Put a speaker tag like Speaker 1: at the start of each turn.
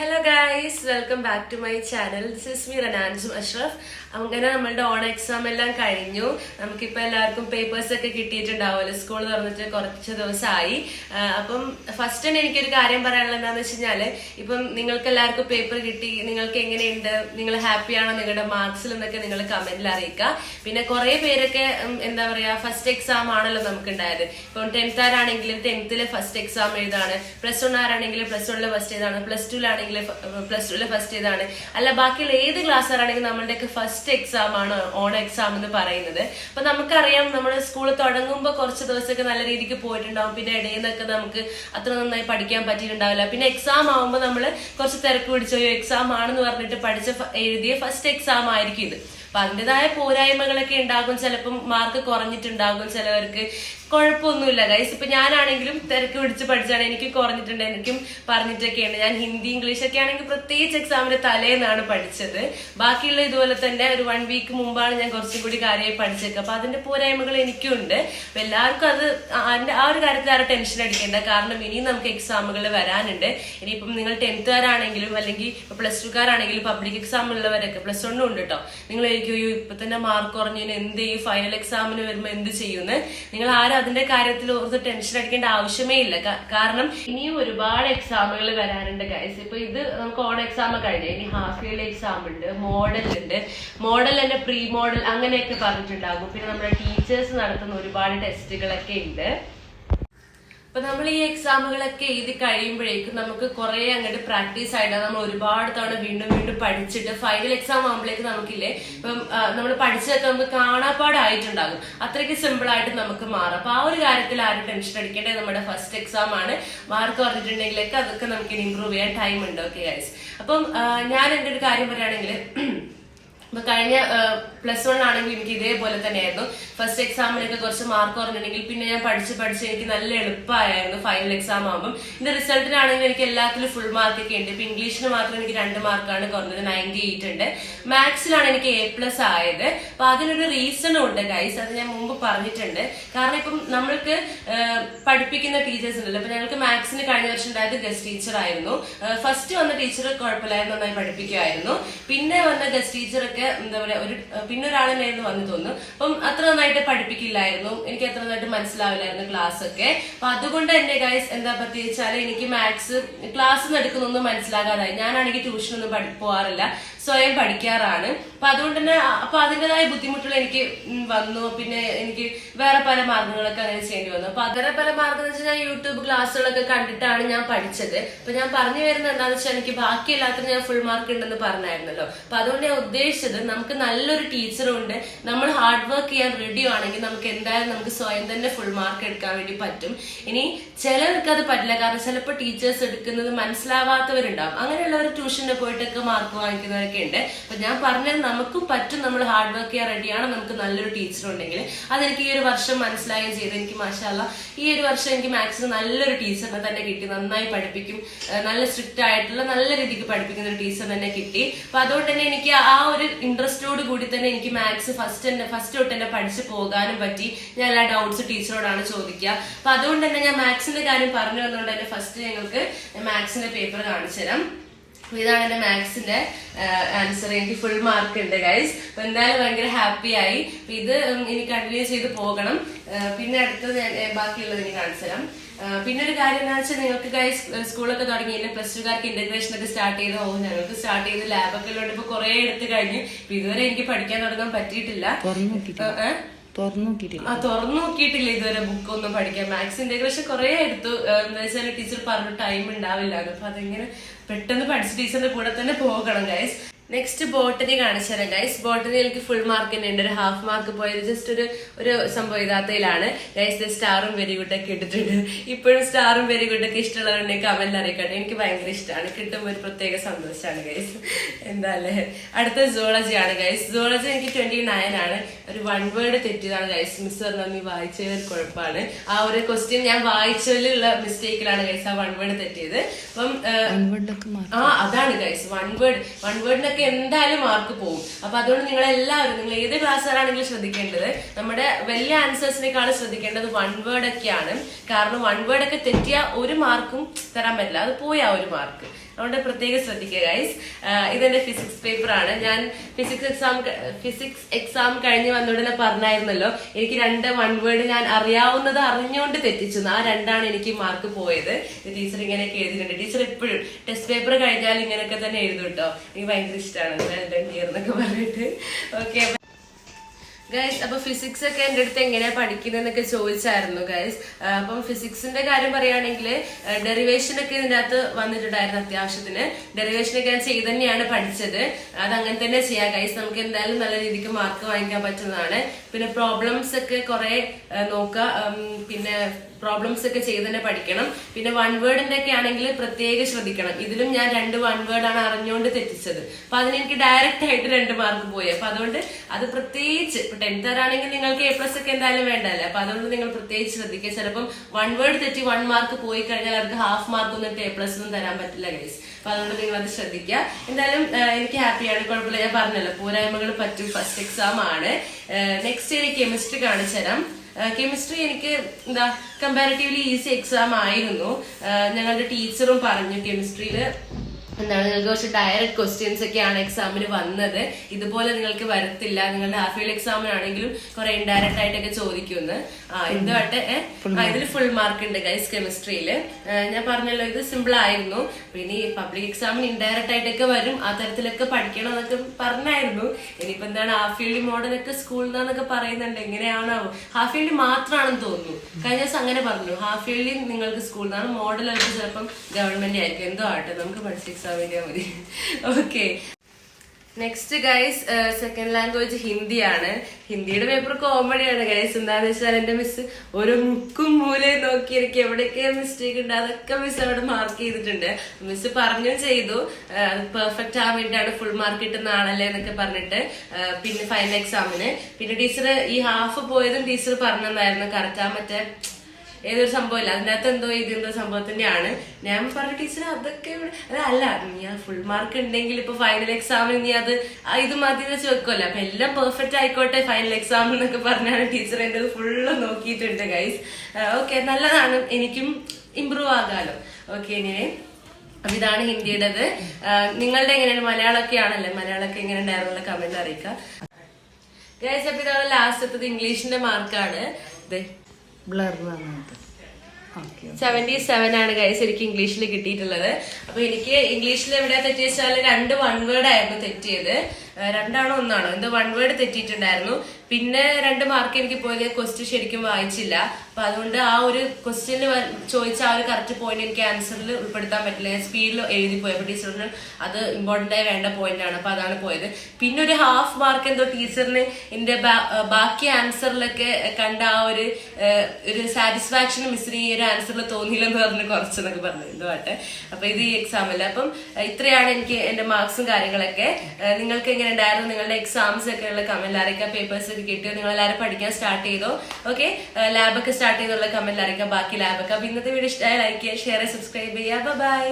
Speaker 1: Hello guys welcome back to my channel this is me റനാൻസും Ashraf അങ്ങനെ നമ്മളുടെ on exam എല്ലാം കഴിഞ്ഞു. നമുക്കിപ്പോൾ എല്ലാവർക്കും പേപ്പേഴ്സ് ഒക്കെ കിട്ടിയിട്ടുണ്ടാവുമല്ലോ. സ്കൂൾ തുറന്നിട്ട് കുറച്ച് ദിവസമായി. അപ്പം ഫസ്റ്റ് തന്നെ എനിക്കൊരു കാര്യം പറയാനുള്ളത് എന്താണെന്ന് വെച്ച് കഴിഞ്ഞാൽ ഇപ്പം നിങ്ങൾക്ക് എല്ലാവർക്കും പേപ്പർ കിട്ടി നിങ്ങൾക്ക് എങ്ങനെയുണ്ട് നിങ്ങൾ ഹാപ്പിയാണോ നിങ്ങളുടെ മാർക്സിൽ എന്നൊക്കെ നിങ്ങൾ കമന്റിൽ അറിയിക്കുക. പിന്നെ കുറേ പേരൊക്കെ എന്താ പറയുക ഫസ്റ്റ് എക്സാം ആണല്ലോ നമുക്ക് ഉണ്ടായത് ഇപ്പം ടെൻത്ത് ആരാണെങ്കിലും ടെൻത്തിലെ ഫസ്റ്റ് എക്സാം എഴുതാണ്. പ്ലസ് വൺ ആരാണെങ്കിലും പ്ലസ് വണ്ണിലെ ഫസ്റ്റ് ഏതാണ്. പ്ലസ് ടുവിലാണെങ്കിൽ പ്ലസ് ടുവിലെ ഫസ്റ്റ് ഇതാണ്. അല്ല ബാക്കിയുള്ള ഏത് ക്ലാസ് ആണെങ്കിൽ നമ്മളുടെയൊക്കെ ഫസ്റ്റ് എക്സാം ആണ് ഓൺ എക്സാം എന്ന് പറയുന്നത്. അപ്പൊ നമുക്കറിയാം നമ്മൾ സ്കൂൾ തുടങ്ങുമ്പോൾ കുറച്ച് ദിവസമൊക്കെ നല്ല രീതിക്ക് പോയിട്ടുണ്ടാവും. പിന്നെ ഇടയിൽ നിന്നൊക്കെ നമുക്ക് അത്ര നന്നായി പഠിക്കാൻ പറ്റിയിട്ടുണ്ടാവില്ല. പിന്നെ എക്സാം ആവുമ്പോൾ നമ്മൾ കുറച്ച് തിരക്ക് പിടിച്ചോ എക്സാം ആണെന്ന് പറഞ്ഞിട്ട് പഠിച്ച എഴുതിയ ഫസ്റ്റ് എക്സാം ആയിരിക്കും ഇത്. അപ്പൊ അതിന്റെതായ പോരായ്മകളൊക്കെ ഉണ്ടാകും. ചിലപ്പം മാർക്ക് കുറഞ്ഞിട്ടുണ്ടാകും. ചിലവർക്ക് കുഴപ്പമൊന്നുമില്ല. ഗൈസ് ഇപ്പൊ ഞാനാണെങ്കിലും തിരക്ക് പിടിച്ച് പഠിച്ചാണ്. എനിക്ക് കുറഞ്ഞിട്ടുണ്ട്. എനിക്കും പറഞ്ഞിട്ടൊക്കെയുണ്ട് ഞാൻ ഹിന്ദി ഇംഗ്ലീഷ് ഒക്കെ ആണെങ്കിൽ പ്രത്യേകിച്ച് എക്സാമിന്റെ തലേന്നാണ് പഠിച്ചത്. ബാക്കിയുള്ള ഇതുപോലെ തന്നെ ഒരു വൺ വീക്ക് മുമ്പാണ് ഞാൻ കുറച്ചും കൂടി കാര്യമായി പഠിച്ചേക്കുക. അപ്പൊ അതിന്റെ പോരായ്മകൾ എനിക്കും ഉണ്ട് അപ്പൊ എല്ലാവർക്കും അത് ആ ഒരു കാര്യത്തിൽ ആരും ടെൻഷൻ അടിക്കേണ്ട. കാരണം ഇനിയും നമുക്ക് എക്സാമുകൾ വരാനുണ്ട്. ഇനിയിപ്പം നിങ്ങൾ ടെൻത്തുകാരാണെങ്കിലും അല്ലെങ്കിൽ പ്ലസ് ടുക്കാരാണെങ്കിലും പബ്ലിക് എക്സാം ഉള്ളവരൊക്കെ പ്ലസ് വണ്ണും ഉണ്ട് കേട്ടോ നിങ്ങൾ എനിക്ക് ഇപ്പൊ തന്നെ മാർക്ക് കുറഞ്ഞതിന് എന്ത് ചെയ്യും ഫൈനൽ എക്സാമിന് വരുമ്പോൾ എന്ത് ചെയ്യുമെന്ന് നിങ്ങൾ ആരും അതിന്റെ കാര്യത്തിൽ ഓർത്ത് ടെൻഷൻ അടിക്കേണ്ട ആവശ്യമേ ഇല്ല. കാരണം ഇനിയും ഒരുപാട് എക്സാമുകൾ വരാനുണ്ട് ഗൈസ് ഇപ്പൊ ഇത് നമുക്ക് ഓൺ എക്സാം കഴിഞ്ഞു. ഇനി ഹാഫ് ഇയർലി എക്സാം ഉണ്ട് മോഡൽ ഉണ്ട്. മോഡൽ തന്നെ പ്രീ മോഡൽ അങ്ങനെയൊക്കെ പറഞ്ഞിട്ടുണ്ടാകും. പിന്നെ നമ്മുടെ ടീച്ചേഴ്സ് നടത്തുന്ന ഒരുപാട് ടെസ്റ്റുകളൊക്കെ ഉണ്ട്. അപ്പൊ നമ്മൾ ഈ എക്സാമുകളൊക്കെ എഴുതി കഴിയുമ്പോഴേക്കും നമുക്ക് കുറെ അങ്ങോട്ട് പ്രാക്ടീസ് ആയിട്ട് നമ്മൾ ഒരുപാട് തവണ വീണ്ടും വീണ്ടും പഠിച്ചിട്ട് ഫൈനൽ എക്സാം ആകുമ്പോഴേക്ക് നമുക്കില്ലേ? ഇപ്പം നമ്മൾ പഠിച്ചതൊക്കെ നമുക്ക് കാണാപ്പാടായിട്ടുണ്ടാകും. അത്രയ്ക്ക് സിമ്പിൾ ആയിട്ട് നമുക്ക് മാറും. അപ്പൊ ആ ഒരു കാര്യത്തിൽ ആരും ടെൻഷൻ അടിക്കേണ്ടത് നമ്മുടെ ഫസ്റ്റ് എക്സാം ആണ്. മാർക്ക് പറഞ്ഞിട്ടുണ്ടെങ്കിലൊക്കെ അതൊക്കെ നമുക്ക് ഇമ്പ്രൂവ് ചെയ്യാൻ ടൈം ഉണ്ട്. ഓക്കെ ഗൈസ് അപ്പം ഞാൻ എന്റെ ഒരു കാര്യം പറയുകയാണെങ്കിൽ ഇപ്പൊ കഴിഞ്ഞ പ്ലസ് വൺ ആണെങ്കിൽ എനിക്ക് ഇതേപോലെ തന്നെയായിരുന്നു. ഫസ്റ്റ് എക്സാമിനൊക്കെ കുറച്ച് മാർക്ക് കുറഞ്ഞിട്ടുണ്ടെങ്കിൽ പിന്നെ ഞാൻ പഠിച്ച് പഠിച്ച് എനിക്ക് നല്ല എളുപ്പമായിരുന്നു ഫൈനൽ എക്സാം ആകുമ്പോൾ ഇതിന്റെ റിസൾട്ടിനാണെങ്കിൽ എനിക്ക് എല്ലാത്തിലും ഫുൾ മാർക്ക് ഒക്കെ ഉണ്ട്. ഇപ്പൊ ഇംഗ്ലീഷിന് മാത്രം എനിക്ക് രണ്ട് മാർക്കാണ് കുറഞ്ഞത് നയന്റി എയ്റ്റ് ഉണ്ട് മാത്സിലാണ് എനിക്ക് എ പ്ലസ് ആയത്. അപ്പൊ അതിനൊരു റീസണും ഉണ്ട് ഗൈസ് അത് ഞാൻ മുമ്പ് പറഞ്ഞിട്ടുണ്ട്. കാരണം ഇപ്പം നമ്മൾക്ക് പഠിപ്പിക്കുന്ന ടീച്ചേഴ്സ് ഉണ്ടല്ലോ. അപ്പൊ ഞങ്ങൾക്ക് മാത്സിന് കഴിഞ്ഞ വർഷം ഉണ്ടായത് ഗസ്റ്റ് ടീച്ചർ ആയിരുന്നു. ഫസ്റ്റ് വന്ന ടീച്ചർ കുഴപ്പമില്ലായിരുന്നു നന്നായി പഠിപ്പിക്കുമായിരുന്നു പിന്നെ വന്ന ഗസ്റ്റ് ടീച്ചറൊക്കെ എന്താ പറയുക ഒരു പിന്നെ ഒരാളെന്നായിരുന്നു വന്നു തോന്നുന്നു. അപ്പം അത്ര നന്നായിട്ട് പഠിപ്പിക്കില്ലായിരുന്നു. എനിക്ക് അത്ര നന്നായിട്ട് മനസ്സിലാവില്ലായിരുന്നു ക്ലാസ് ഒക്കെ അപ്പൊ അതുകൊണ്ട് എന്റെ ഗൈസ് എന്താ പറ്റി എനിക്ക് മാത്സ് ക്ലാസ് എടുക്കുന്നൊന്നും മനസ്സിലാകാതായി. ഞാനാണെങ്കിൽ ട്യൂഷനൊന്നും പഠി പോവാറില്ല. സ്വയം പഠിക്കാറാണ്. അപ്പൊ അതുകൊണ്ട് തന്നെ അപ്പൊ അതിന്റെതായ ബുദ്ധിമുട്ടുകൾ എനിക്ക് വന്നു. പിന്നെ എനിക്ക് വേറെ പല മാർഗങ്ങളൊക്കെ അങ്ങനെ ചെയ്യേണ്ടി വന്നു. അപ്പൊ അങ്ങനെ പല മാർഗം എന്ന് വെച്ചാൽ ഞാൻ യൂട്യൂബ് ക്ലാസ്സുകളൊക്കെ കണ്ടിട്ടാണ് ഞാൻ പഠിച്ചത്. അപ്പൊ ഞാൻ പറഞ്ഞു വരുന്നത് എന്താണെന്ന് വെച്ചാൽ എനിക്ക് ബാക്കി എല്ലാത്തിനും ഞാൻ ഫുൾ മാർക്ക് ഉണ്ടെന്ന് പറഞ്ഞായിരുന്നല്ലോ. അപ്പൊ അതുകൊണ്ട് ഞാൻ ഉദ്ദേശിച്ചത് നമുക്ക് നല്ലൊരു ടീച്ചറും ഉണ്ട് നമ്മൾ ഹാർഡ് വർക്ക് ചെയ്യാൻ റെഡി ആണെങ്കിൽ നമുക്ക് എന്തായാലും നമുക്ക് സ്വയം തന്നെ ഫുൾ മാർക്ക് എടുക്കാൻ വേണ്ടി പറ്റും. ഇനി ചിലർക്ക് അത് പറ്റില്ല. കാരണം ചിലപ്പോൾ ടീച്ചേഴ്സ് എടുക്കുന്നത് മനസ്സിലാവാത്തവരുണ്ടാവും. അങ്ങനെയുള്ളവർ ട്യൂഷന് പോയിട്ടൊക്കെ മാർക്ക് വാങ്ങിക്കുന്നവരൊക്കെ ഉണ്ട്. അപ്പൊ ഞാൻ പറഞ്ഞത് നമുക്കും പറ്റും നമ്മൾ ഹാർഡ് വർക്ക് ചെയ്യാൻ റെഡിയാണ് നമുക്ക് നല്ലൊരു ടീച്ചർ ഉണ്ടെങ്കിൽ. അതെനിക്ക് ഈ ഒരു വർഷം മനസ്സിലാവുകയും ചെയ്തു. എനിക്ക് മാഷാല്ല ഈ ഒരു വർഷം എനിക്ക് മാത്സിന് നല്ലൊരു ടീച്ചറിനെ തന്നെ കിട്ടി. നന്നായി പഠിപ്പിക്കും. നല്ല സ്ട്രിക്റ്റ് ആയിട്ടുള്ള നല്ല രീതിക്ക് പഠിപ്പിക്കുന്ന ഒരു ടീച്ചർ തന്നെ കിട്ടി. അപ്പൊ അതുകൊണ്ട് തന്നെ എനിക്ക് ആ ഒരു ഇൻട്രസ്റ്റോട് കൂടി തന്നെ എനിക്ക് മാത്സ് ഫസ്റ്റ് തന്നെ ഫസ്റ്റ് തൊട്ട് തന്നെ പഠിച്ചു പോകാനും പറ്റി. ഞാൻ എല്ലാ ഡൗട്ട്സ് ടീച്ചറോടാണ് ചോദിക്കുക. അപ്പൊ അതുകൊണ്ട് തന്നെ ഞാൻ മാത്സിന്റെ കാര്യം പറഞ്ഞു വന്നുകൊണ്ട് തന്നെ ഫസ്റ്റ് ഞങ്ങൾക്ക് മാത്സിന്റെ പേപ്പർ കാണിച്ചു തരാം. ഇതാണ് എന്റെ മാത്സിന്റെ ആൻസർ എനിക്ക് ഫുൾ മാർക്ക് ഉണ്ട് ഗൈസ് അപ്പൊ എന്തായാലും ഭയങ്കര ഹാപ്പി ആയി. ഇത് ഇനി കണ്ടിന്യൂ ചെയ്ത് പോകണം. പിന്നെ അടുത്തത് ഞാൻ ബാക്കിയുള്ളത് ഇനി കാണിച്ചു തരാം. പിന്നെ ഒരു കാര്യം എന്താ വെച്ചാൽ നിങ്ങൾക്ക് ഗൈസ് സ്കൂളൊക്കെ തുടങ്ങിയില്ല പ്ലസ് ടുകാർക്ക് ഇന്റഗ്രേഷൻ ഒക്കെ സ്റ്റാർട്ട് ചെയ്ത് പോകും. ഞങ്ങൾക്ക് സ്റ്റാർട്ട് ചെയ്ത് ലാബൊക്കെ ഉള്ളതുകൊണ്ട് ഇപ്പൊ കുറെ എടുത്ത് കഴിഞ്ഞു. ഇപ്പൊ ഇതുവരെ എനിക്ക് പഠിക്കാൻ തുടങ്ങാൻ പറ്റിയിട്ടില്ല?
Speaker 2: തുറന്നു നോക്കിയിട്ടില്ല.
Speaker 1: ആ തുറന്നു നോക്കിയിട്ടില്ല ഇതുവരെ ബുക്ക് ഒന്നും പഠിക്കാൻ. മാത്സ് ഇന്റഗ്രേഷൻ കുറെ എടുത്തു. എന്താ വെച്ചാൽ ടീച്ചർ പറഞ്ഞു ടൈം ഉണ്ടാവില്ല. അപ്പൊ അതെങ്ങനെ പെട്ടെന്ന് പഠിച്ച ടീച്ചറിന്റെ കൂടെ തന്നെ പോകണം ഗൈസ് നെക്സ്റ്റ് ബോട്ടണി കാണിച്ചു തരാം ഗൈസ് ബോട്ടണി എനിക്ക് ഫുൾ മാർക്ക് തന്നെ ഉണ്ട്. ഒരു ഹാഫ് മാർക്ക് പോയത് ജസ്റ്റ് ഒരു ഒരു സംഭവം ഇതാത്തയിലാണ് ഗൈസ് സ്റ്റാറും വെരി ഗുഡ് ഒക്കെ ഇട്ടിട്ടുണ്ട്. ഇപ്പോഴും സ്റ്റാറും വെരി ഗുഡ് ഒക്കെ ഇഷ്ടമുള്ളവരുണ്ടെങ്കിൽ കമന്റിൽ അറിയിക്കട്ടെ. എനിക്ക് ഭയങ്കര ഇഷ്ടമാണ്. കിട്ടുമ്പോൾ ഒരു പ്രത്യേക സന്തോഷമാണ് ഗൈസ് എന്താ അല്ലേ? അടുത്ത സോളജി ആണ് ഗൈസ് സോളജി എനിക്ക് ട്വന്റി നയൻ ആണ്. ഒരു വൺ വേർഡ് തെറ്റിയതാണ് ഗൈസ് മിസ് പറഞ്ഞാൽ വായിച്ചതിൽ ഒരു കുഴപ്പമാണ്. ആ ഒരു ക്വസ്റ്റ്യൻ ഞാൻ വായിച്ചതിലുള്ള മിസ്റ്റേക്കിലാണ് ഗൈസ് ആ വൺ വേർഡ് തെറ്റിയത്. അപ്പം ആ അതാണ് ഗൈസ് വൺ വേർഡ് വൺ വേർഡിനൊക്കെ എന്തായാലും മാർക്ക് പോകും അപ്പൊ അതുകൊണ്ട് നിങ്ങൾ എല്ലാവരും നിങ്ങൾ ഏത് ക്ലാസ്സുകാരാണെങ്കിലും ശ്രദ്ധിക്കേണ്ടത് നമ്മുടെ വലിയ ആൻസേഴ്സിനേക്കാളും ശ്രദ്ധിക്കേണ്ടത് വൺ വേർഡ് ഒക്കെയാണ്. കാരണം വൺ വേർഡ് ഒക്കെ തെറ്റിയ ഒരു മാർക്കും തരാൻ പറ്റില്ല. അത് പോയാ ഒരു മാർക്ക് അതുകൊണ്ട് പ്രത്യേകം ശ്രദ്ധിക്കുക ഗൈസ് ഇതെന്റെ ഫിസിക്സ് പേപ്പർ ആണ്. ഞാൻ ഫിസിക്സ് എക്സാം ഫിസിക്സ് എക്സാം കഴിഞ്ഞ് വന്നോടനെ പറഞ്ഞായിരുന്നല്ലോ എനിക്ക് രണ്ട് വൺ വേർഡ് ഞാൻ അറിയാവുന്നത് അറിഞ്ഞുകൊണ്ട് തെറ്റിച്ചു. ആ രണ്ടാണ് എനിക്ക് മാർക്ക് പോയത്. ടീച്ചർ ഇങ്ങനെയൊക്കെ എഴുതിയിട്ടുണ്ട്. ടീച്ചർ എപ്പോഴും ടെസ്റ്റ് പേപ്പർ കഴിഞ്ഞാൽ ഇങ്ങനെയൊക്കെ തന്നെ എഴുതും കേട്ടോ എനിക്ക് ഭയങ്കര ഇഷ്ടമാണ് എന്നൊക്കെ പറഞ്ഞിട്ട്. ഓക്കെ ഗൈസ് അപ്പൊ ഫിസിക്സ് ഒക്കെ എന്റെ അടുത്ത് എങ്ങനെയാ പഠിക്കുന്നതെന്നൊക്കെ ചോദിച്ചായിരുന്നു ഗൈസ് അപ്പം ഫിസിക്സിന്റെ കാര്യം പറയുകയാണെങ്കിൽ ഡെറിവേഷൻ ഒക്കെ ഇതിന്റെ അകത്ത് വന്നിട്ടുണ്ടായിരുന്നു അത്യാവശ്യത്തിന്. ഡെറിവേഷൻ ഒക്കെ ഞാൻ ചെയ്ത് തന്നെയാണ് പഠിച്ചത്. അത് അങ്ങനെ തന്നെ ചെയ്യാം ഗൈസ് നമുക്ക് എന്തായാലും നല്ല രീതിക്ക് മാർക്ക് വാങ്ങിക്കാൻ പറ്റുന്നതാണ്. പിന്നെ പ്രോബ്ലംസ് ഒക്കെ കുറെ നോക്കുക. പിന്നെ പ്രോബ്ലംസ് ഒക്കെ ചെയ്ത് തന്നെ പഠിക്കണം. പിന്നെ വൺ വേർഡിന്റെ ഒക്കെ ആണെങ്കിൽ പ്രത്യേകം ശ്രദ്ധിക്കണം. ഇതിലും ഞാൻ രണ്ട് വൺ വേർഡ് ആണ് അറിഞ്ഞുകൊണ്ട് തെറ്റിച്ചത്. അപ്പൊ അതിന് എനിക്ക് ഡയറക്റ്റ് ആയിട്ട് രണ്ട് മാർക്ക് പോയി. അപ്പൊ അതുകൊണ്ട് അത് പ്രത്യേകിച്ച് ഇപ്പൊ ടെൻത്ത് ആണെങ്കിൽ നിങ്ങൾക്ക് എ പ്ലസ് ഒക്കെ എന്തായാലും വേണ്ടല്ലേ അപ്പൊ അതുകൊണ്ട് നിങ്ങൾ പ്രത്യേകിച്ച് ശ്രദ്ധിക്കുക. ചിലപ്പം വൺ വേർഡ് തെറ്റി വൺ മാർക്ക് പോയി കഴിഞ്ഞാൽ അവർക്ക് ഹാഫ് മാർക്ക് ഒന്നും എ പ്ലസ് ഒന്നും തരാൻ പറ്റില്ല ഗൈസ് അപ്പൊ അതുകൊണ്ട് നിങ്ങൾ അത് ശ്രദ്ധിക്കുക. എന്തായാലും എനിക്ക് ഹാപ്പിയാണ് കുഴപ്പമില്ല. ഞാൻ പറഞ്ഞല്ലോ പോരായ്മകൾ പറ്റും. ഫസ്റ്റ് എക്സാം ആണ്. നെക്സ്റ്റ് ഇയർ കെമിസ്ട്രി കാണിച്ചു തരാം കെമിസ്ട്രി എനിക്ക് എന്താ കമ്പാരിറ്റീവ്ലി ഈസി എക്സാം ആയിരുന്നു. ഞങ്ങളുടെ ടീച്ചറും പറഞ്ഞു കെമിസ്ട്രിയിൽ എന്താണ് നിങ്ങൾക്ക് കുറച്ച് ഡയറക്റ്റ് ക്വസ്റ്റ്യൻസ് ഒക്കെയാണ് എക്സാമിന് വന്നത്. ഇതുപോലെ നിങ്ങൾക്ക് വരത്തില്ല. നിങ്ങളുടെ ഹാഫ് ഇയർ എക്സാമിനാണെങ്കിലും കുറെ ഇൻഡയറക്റ്റ് ആയിട്ടൊക്കെ ചോദിക്കുന്നു. ആ എന്തുവാട്ടെ ഇതിൽ ഫുൾ മാർക്ക് ഉണ്ട് ഗൈസ് കെമിസ്ട്രിയിൽ ഞാൻ പറഞ്ഞല്ലോ ഇത് സിമ്പിൾ ആയിരുന്നു. പിന്നെ ഈ പബ്ലിക് എക്സാമിന് ഇൻഡയറക്റ്റ് ആയിട്ടൊക്കെ വരും. ആ തരത്തിലൊക്കെ പഠിക്കണം എന്നൊക്കെ പറഞ്ഞായിരുന്നു. ഇനിയിപ്പോ എന്താണ് ഹാഫ് ഇയർലി മോഡലൊക്കെ സ്കൂളിൽ നിന്നൊക്കെ പറയുന്നുണ്ട്. എങ്ങനെയാണോ ഹാഫ് ഇയർലി മാത്രമാണെന്ന് തോന്നുന്നു. കഴിഞ്ഞ ദിവസം അങ്ങനെ പറഞ്ഞു. ഹാഫ് ഇയർലി നിങ്ങൾക്ക് സ്കൂളിൽ നിന്നാണ് മോഡലൊക്കെ ചിലപ്പം ഗവൺമെന്റ് ആയിരിക്കും. എന്തോ ആട്ടെ നമുക്ക് പഠിച്ച എക്സാം എഴുതിയാൽ മതി. Okay next guys second language ഹിന്ദിയാണ്. ഹിന്ദിയുടെ പേപ്പർ കോമഡിയാണ് ഗൈസ് എന്താന്ന് വെച്ചാൽ എന്റെ മിസ് ഓരോ മുക്കും മൂലയും നോക്കി എനിക്ക് എവിടെയൊക്കെ മിസ്റ്റേക്ക് ഉണ്ട്. അതൊക്കെ മിസ് അവിടെ മാർക്ക് ചെയ്തിട്ടുണ്ട്. മിസ് പറഞ്ഞു ചെയ്തു. പെർഫെക്റ്റ് ആവാൻ വേണ്ടിയാണ് ഫുൾ മാർക്ക് കിട്ടുന്ന ആളല്ലേ എന്നൊക്കെ പറഞ്ഞിട്ട് പിന്നെ ഫൈനൽ എക്സാമിന് പിന്നെ ടീച്ചർ ഈ ഹാഫ് പോയതും ടീച്ചർ പറഞ്ഞതായിരുന്നു കറക്റ്റ് ആ മറ്റേ ഏതൊരു സംഭവമില്ല അതിനകത്ത് എന്തോ എഴുതിയ സംഭവം തന്നെയാണ്. ഞാൻ പറഞ്ഞ ടീച്ചർ അതൊക്കെ അല്ല നീ ആ ഫുൾ മാർക്ക് ഉണ്ടെങ്കിൽ ഇപ്പൊ ഫൈനൽ എക്സാമിന് നീ അത് ഇത് മതി വെച്ച് വെക്കുമല്ലോ അപ്പൊ എല്ലാം പെർഫെക്റ്റ് ആയിക്കോട്ടെ ഫൈനൽ എക്സാം എന്നൊക്കെ പറഞ്ഞാണ് ടീച്ചർ എന്റെ ഫുള്ള് നോക്കിയിട്ടുണ്ട് ഗൈസ് ഓക്കെ നല്ലതാണ്. എനിക്കും ഇമ്പ്രൂവ് ആകാലോ. ഓക്കെ ഇങ്ങനെ അപ്പൊ ഇതാണ് ഹിന്ദിയുടേത്. നിങ്ങളുടെ എങ്ങനെയാണ്? മലയാളമൊക്കെ ആണല്ലേ? മലയാളമൊക്കെ എങ്ങനെ കമന്റ് അറിയിക്കുക ഗൈസ് അപ്പൊ ഇതാണ് ലാസ്റ്റത്തത് ഇംഗ്ലീഷിന്റെ മാർക്കാണ്
Speaker 2: ബ്ലർ
Speaker 1: സെവൻ ആണ് ഗൈസ് എനിക്ക് ഇംഗ്ലീഷിൽ കിട്ടിയിട്ടുള്ളത്. അപ്പൊ എനിക്ക് ഇംഗ്ലീഷിൽ എവിടെയാ വെച്ചാൽ രണ്ട് വൺ വേർഡ് ആയിരുന്നു തെറ്റിയത് രണ്ടാണോ ഒന്നാണോ? എന്തോ വൺ വേർഡ് തെറ്റിയിട്ടുണ്ടായിരുന്നു. പിന്നെ രണ്ട് മാർക്ക് എനിക്ക് പോയത് ക്വസ്റ്റ്യൻ ശരിക്കും വായിച്ചില്ല. അപ്പൊ അതുകൊണ്ട് ആ ഒരു ക്വസ്റ്റ്യന് ചോദിച്ച ആ ഒരു കറക്റ്റ് പോയിന്റ് എനിക്ക് ആൻസറിൽ ഉൾപ്പെടുത്താൻ പറ്റില്ല. ഞാൻ സ്പീഡിൽ എഴുതി പോയി. അപ്പൊ ടീച്ചറിന് അത് ഇമ്പോർട്ടന്റ് ആയി വേണ്ട പോയിന്റ് ആണ്. അപ്പൊ അതാണ് പോയത്. പിന്നെ ഒരു ഹാഫ് മാർക്ക് എന്തോ ടീച്ചറിന് എന്റെ ബാക്കി ആൻസറിലൊക്കെ കണ്ട ആ ഒരു ഒരു സാറ്റിസ്ഫാക്ഷൻ മിസ്സിന് ഈ ഒരു ആൻസറിൽ തോന്നിയില്ലെന്ന് പറഞ്ഞ് കുറച്ചെന്നൊക്കെ പറഞ്ഞു. എന്തുവാട്ടെ അപ്പൊ ഇത് ഈ എക്സാം അല്ല. അപ്പം ഇത്രയാണ് എനിക്ക് എന്റെ മാർക്സും കാര്യങ്ങളൊക്കെ. നിങ്ങൾക്ക് എങ്ങനെ ഉണ്ടായിരുന്നു? നിങ്ങളുടെ എക്സാംസ് ഒക്കെ ഉള്ള കമന്റ് ആരൊക്കെ പേപ്പേഴ്സ് ഒക്കെ കിട്ടിയോ? നിങ്ങൾ എല്ലാവരും പഠിക്കാൻ സ്റ്റാർട്ട് ചെയ്തോ? ഓക്കെ ലാബൊക്കെ സ്റ്റാർട്ട് ചെയ്തുള്ള കമന്റ് അറിയിക്കാം ബാക്കി ലാബൊക്കെ അപ്പൊ ഇന്നത്തെ വീഡിയോ ഇഷ്ടമായ ലൈക്ക് ചെയ്യുക ഷെയർ സബ്സ്ക്രൈബ് ചെയ്യുക. ബൈ